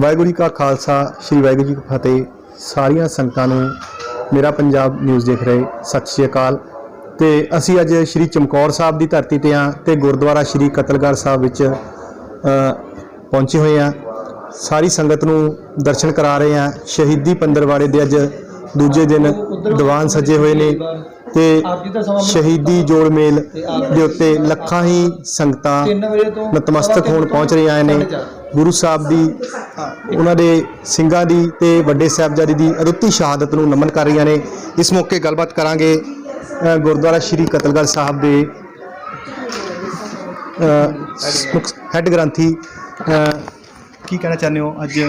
ਵਾਹਿਗੁਰੂ ਜੀ ਕਾ ਖਾਲਸਾ, ਸ੍ਰੀ ਵਾਹਿਗੁਰੂ ਜੀ ਕੀ ਫਤਿਹ। ਸਾਰੀਆਂ ਸੰਗਤਾਂ ਨੂੰ ਮੇਰਾ ਪੰਜਾਬ ਨਿਊਜ਼ ਦੇਖ ਰਹੇ ਸਤਿ ਸ਼੍ਰੀ ਅਕਾਲ। ਤੇ ਅਸੀਂ ਅੱਜ ਸ੍ਰੀ ਚਮਕੌਰ ਸਾਹਿਬ ਦੀ ਧਰਤੀ ਤੇ ਆ ਤੇ ਗੁਰਦੁਆਰਾ ਸ੍ਰੀ ਕਤਲਗੜ੍ਹ ਸਾਹਿਬ ਵਿੱਚ ਪਹੁੰਚੇ ਹੋਏ ਆ ਸਾਰੀ ਸੰਗਤ ਨੂੰ ਦਰਸ਼ਨ ਕਰਾ ਰਹੇ ਆ ਸ਼ਹੀਦੀ ਪੰਦਰਵਾੜੇ ਦੇ ਅੱਜ ਦੂਜੇ ਦਿਨ ਦੀਵਾਨ ਸਜੇ ਹੋਏ ਨੇ ਤੇ ਸ਼ਹੀਦੀ ਜੋੜ ਮੇਲ ਦੇ ਉੱਤੇ ਲੱਖਾਂ ਹੀ ਸੰਗਤਾਂ ਨਤਮਸਤਕ ਹੋਣ ਪਹੁੰਚ ਰਹੀਆਂ ਨੇ। ਗੁਰੂ ਸਾਹਿਬ ਦੀ, ਉਹਨਾਂ ਦੇ ਸਿੰਘਾਂ ਦੀ ਤੇ ਵੱਡੇ ਸਾਹਿਬਜ਼ਾਦੇ ਦੀ ਅਦੁੱਤੀ ਸ਼ਹਾਦਤ ਨੂੰ ਨਮਨ ਕਰ ਰਹੀਆਂ ਨੇ। ਇਸ ਮੌਕੇ ਗੱਲਬਾਤ ਕਰਾਂਗੇ ਗੁਰਦੁਆਰਾ ਸ਼੍ਰੀ ਕਤਲਗੜ੍ਹ ਸਾਹਿਬ ਦੇ ਹੈੱਡ ਗ੍ਰੰਥੀ ਕੀ ਕਹਿਣਾ ਚਾਹੁੰਦੇ ਹੋ? ਅੱਜ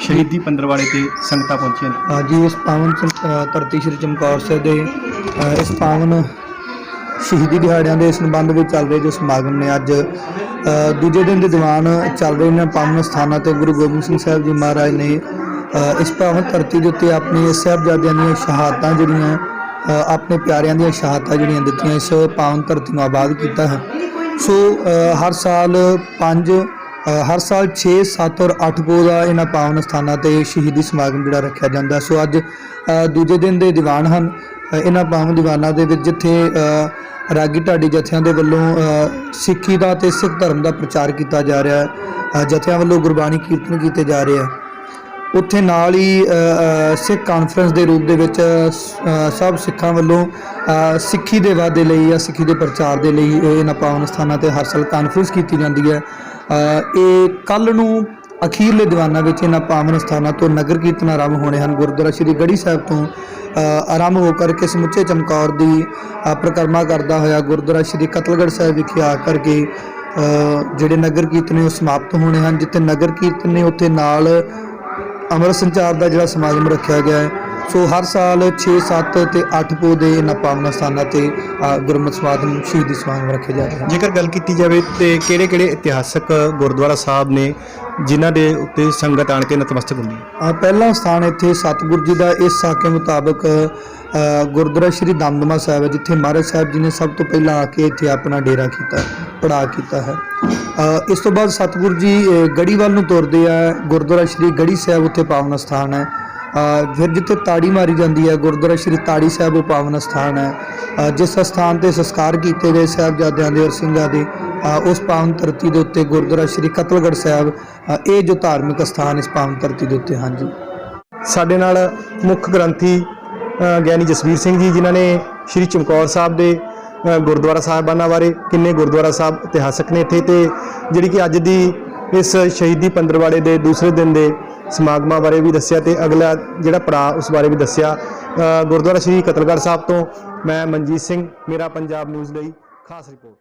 ਸ਼ਹੀਦੀ ਪੰਦਰਵਾੜੇ ਤੇ ਸੰਗਤਾਂ ਪਹੁੰਚੀਆਂ ਨੇ। ਅੱਜ ਇਸ ਪਾਵਨ ਚਮ- ਧਰਤੀ ਸ੍ਰੀ ਚਮਕੌਰ ਸਾਹਿਬ ਦੇ ਇਸ ਪਾਵਨ ਸ਼ਹੀਦੀ ਦਿਹਾੜਿਆਂ ਦੇ ਸੰਬੰਧ ਵਿੱਚ ਚੱਲ ਰਹੇ ਜੋ ਸਮਾਗਮ ਨੇ ਅੱਜ ਦੂਜੇ ਦਿਨ ਦੇ ਦੀਵਾਨ ਚੱਲ ਰਹੇ ਨੇ ਪਾਵਨ ਸਥਾਨਾਂ ਤੇ ਗੁਰੂ ਗੋਬਿੰਦ ਸਿੰਘ ਸਾਹਿਬ ਜੀ ਮਹਾਰਾਜ ਨੇ ਇਸ ਪਾਵਨ ਧਰਤੀ ਦੇ ਉੱਤੇ ਆਪਣੀ ਸਾਹਿਬਜ਼ਾਦਿਆਂ ਦੀਆਂ ਸ਼ਹਾਦਤਾਂ ਜਿਹੜੀਆਂ ਆਪਣੇ ਪਿਆਰਿਆਂ ਦੀਆਂ ਸ਼ਹਾਦਤਾਂ ਜਿਹੜੀਆਂ ਦਿੱਤੀਆਂ, ਇਸ ਪਾਵਨ ਧਰਤੀ ਨੂੰ ਆਬਾਦ ਕੀਤਾ ਹੈ। ਸੋ ਹਰ ਸਾਲ 5 ਹਰ ਸਾਲ 6 7 ਔਰ 8 ਪੋਹ ਦਾ ਇਹਨਾਂ ਪਾਵਨ ਸਥਾਨਾਂ ਤੇ ਸ਼ਹੀਦੀ ਸਮਾਗਮ ਜਿਹੜਾ ਰੱਖਿਆ ਜਾਂਦਾ ਸੋ ਅੱਜ ਦੂਜੇ ਦਿਨ ਦੇ ਦੀਵਾਨ ਹਨ। ਇਹਨਾਂ ਪਾਵਨ ਦੀਵਾਨਾਂ ਦੇ ਵਿੱਚ ਜਿੱਥੇ ਰਾਗੀ ਢਾਡੀ ਜਥਿਆਂ ਦੇ ਵੱਲੋਂ ਸਿੱਖੀ ਦਾ ਤੇ ਸਿੱਖ ਧਰਮ ਦਾ ਪ੍ਰਚਾਰ ਕੀਤਾ ਜਾ ਰਿਹਾ ਹੈ। ਜਥਿਆਂ ਵੱਲੋਂ ਗੁਰਬਾਣੀ ਕੀਰਤਨ ਕੀਤੇ ਜਾ ਰਹੇ ਆ ਉੱਥੇ ਨਾਲ ਹੀ ਸਿੱਖ ਕਾਨਫਰੰਸ ਦੇ ਰੂਪ ਦੇ ਵਿੱਚ ਸਭ ਸਿੱਖਾਂ ਵੱਲੋਂ ਸਿੱਖੀ ਦੇ ਵਾਅਦੇ ਲਈ ਜਾਂ ਸਿੱਖੀ ਦੇ ਪ੍ਰਚਾਰ ਦੇ ਲਈ ਇਹਨਾਂ ਪਾਵਨ ਸਥਾਨਾਂ ਤੇ ਹਰ ਸਾਲ ਕਾਨਫਰੰਸ ਕੀਤੀ ਜਾਂਦੀ ਹੈ। ਇਹ ਕੱਲ ਨੂੰ ਅਖੀਰਲੇ ਦੀਵਾਨਾਂ ਵਿੱਚ ਇਹਨਾਂ ਪਾਵਨ ਸਥਾਨਾਂ ਤੋਂ ਨਗਰ ਕੀਰਤਨ ਆਰੰਭ ਹੋਣੇ ਹਨ। ਗੁਰਦੁਆਰਾ ਸ੍ਰੀ ਗੜੀ ਸਾਹਿਬ ਤੋਂ ਆਰੰਭ ਹੋ ਕਰਕੇ ਸਮੁੱਚੇ ਚਮਕੌਰ ਦੀ ਅ, ਪਰਿਕਰਮਾ ਕਰਦਾ ਹੋਇਆ ਗੁਰਦੁਆਰਾ ਸ੍ਰੀ ਕਤਲਗੜ੍ਹ ਸਾਹਿਬ ਵਿਖੇ ਆ ਕਰਕੇ ਜਿਹੜੇ ਨਗਰ ਕੀਰਤਨ ਨੇ ਉਹ ਸਮਾਪਤ ਹੋਣੇ ਹਨ ਜਿੱਥੇ ਨਗਰ ਕੀਰਤਨ ਨੇ ਉੱਥੇ ਨਾਲ ਅਮਰ ਸੰਚਾਰ ਦਾ ਜਿਹੜਾ ਸਮਾਗਮ ਰੱਖਿਆ ਗਿਆ ਹੈ ਸੋ ਹਰ ਸਾਲ 6 7 ਤੇ 8 ਪੋ ਦੇ ਇਹਨਾਂ ਪਾਵਨ ਸਥਾਨਾਂ ਤੇ ਅ, ਗੁਰਮਤਿ ਸਮਾਗਮ ਸ਼ਹੀਦੀ ਸਮਾਗਮ ਰੱਖੇ ਜਾਂਦੇ ਹਨ ਜੇਕਰ ਗੱਲ ਕੀਤੀ ਜਾਵੇ ਤੇ ਕਿਹੜੇ-ਕਿਹੜੇ ਇਤਿਹਾਸਕ ਗੁਰਦੁਆਰਾ ਸਾਹਿਬ ਨੇ ਜਿਨ੍ਹਾਂ ਦੇ ਉੱਤੇ ਸੰਗਤ ਆਣ ਕੇ ਨਤਮਸਤਕ ਹੁੰਦੀ ਹੈ? ਪਹਿਲਾ ਸਥਾਨ ਇੱਥੇ ਸਤਿਗੁਰੂ ਜੀ ਦਾ ਇਸ ਸਾਕੇ ਮੁਤਾਬਕ ਗੁਰਦੁਆਰਾ ਸ਼੍ਰੀ ਦਮਦਮਾ ਸਾਹਿਬ ਹੈ ਜਿੱਥੇ ਮਹਾਰਾਜ ਸਾਹਿਬ ਜੀ ਨੇ ਸਭ ਤੋਂ ਪਹਿਲਾਂ ਆ ਕੇ ਇੱਥੇ ਆਪਣਾ ਡੇਰਾ ਕੀਤਾ ਪੜਾ ਕੀਤਾ ਹੈ। ਇਸ ਤੋਂ ਬਾਅਦ ਸਤਿਗੁਰੂ ਜੀ ਅ, ਗੜੀ ਵੱਲ ਨੂੰ ਤੁਰਦੇ ਆ ਗੁਰਦੁਆਰਾ ਸ਼੍ਰੀ ਗੜੀ ਸਾਹਿਬ ਉੱਥੇ ਪਾਵਨ ਸਥਾਨ ਹੈ। ਫਿਰ ਜਿੱਥੇ ਤਾੜੀ ਮਾਰੀ ਜਾਂਦੀ ਹੈ, ਗੁਰਦੁਆਰਾ ਸ਼੍ਰੀ ਤਾੜੀ ਸਾਹਿਬ ਉਹ ਪਾਵਨ ਸਥਾਨ ਹੈ। ਜਿਸ ਸਥਾਨ ਤੇ ਸੰਸਕਾਰ ਕੀਤੇ ਗਏ ਸਾਹਿਬਜ਼ਾਦਿਆਂ ਦੇ ਔਰ ਸਿੰਘਾਂ ਦੇ ਉਸ ਪਾਵਨ ਧਰਤੀ ਦੇ ਉੱਤੇ ਗੁਰਦੁਆਰਾ ਸ਼੍ਰੀ ਕਤਲਗੜ੍ਹ ਸਾਹਿਬ ਇਹ ਜੋ ਧਾਰਮਿਕ ਸਥਾਨ ਇਸ ਪਾਵਨ ਧਰਤੀ ਦੇ ਉੱਤੇ ਹਨ ਜੀ ਸਾਡੇ ਨਾਲ ਮੁੱਖ ਗ੍ਰੰਥੀ ਗਿਆਨੀ ਜਸਵੀਰ ਸਿੰਘ ਜੀ, ਜਿਨ੍ਹਾਂ ਨੇ ਸ੍ਰੀ ਚਮਕੌਰ ਸਾਹਿਬ ਦੇ ਗੁਰਦੁਆਰਾ ਸਾਹਿਬਾਨਾਂ ਬਾਰੇ ਕਿੰਨੇ ਗੁਰਦੁਆਰਾ ਸਾਹਿਬ ਇਤਿਹਾਸਕ ਨੇ ਇੱਥੇ ਤੇ, ਜਿਹੜੀ ਕਿ ਅੱਜ ਦੀ ਇਸ ਸ਼ਹੀਦੀ ਪੰਦਰਵਾੜੇ ਦੇ ਦੂਸਰੇ ਦਿਨ ਦੇ ਸਮਾਗਮਾਂ ਬਾਰੇ ਵੀ ਦੱਸਿਆ ਤੇ ਅਗਲਾ ਜਿਹੜਾ ਪੜਾਅ ਉਸ ਬਾਰੇ ਵੀ ਦੱਸਿਆ। ਗੁਰਦੁਆਰਾ ਸ੍ਰੀ ਕਤਲਗੜ੍ਹ ਸਾਹਿਬ ਤੋਂ ਮੈਂ ਮਨਜੀਤ ਸਿੰਘ, ਮੇਰਾ ਪੰਜਾਬ ਨਿਊਜ਼ ਲਈ ਖਾਸ ਰਿਪੋਰਟ।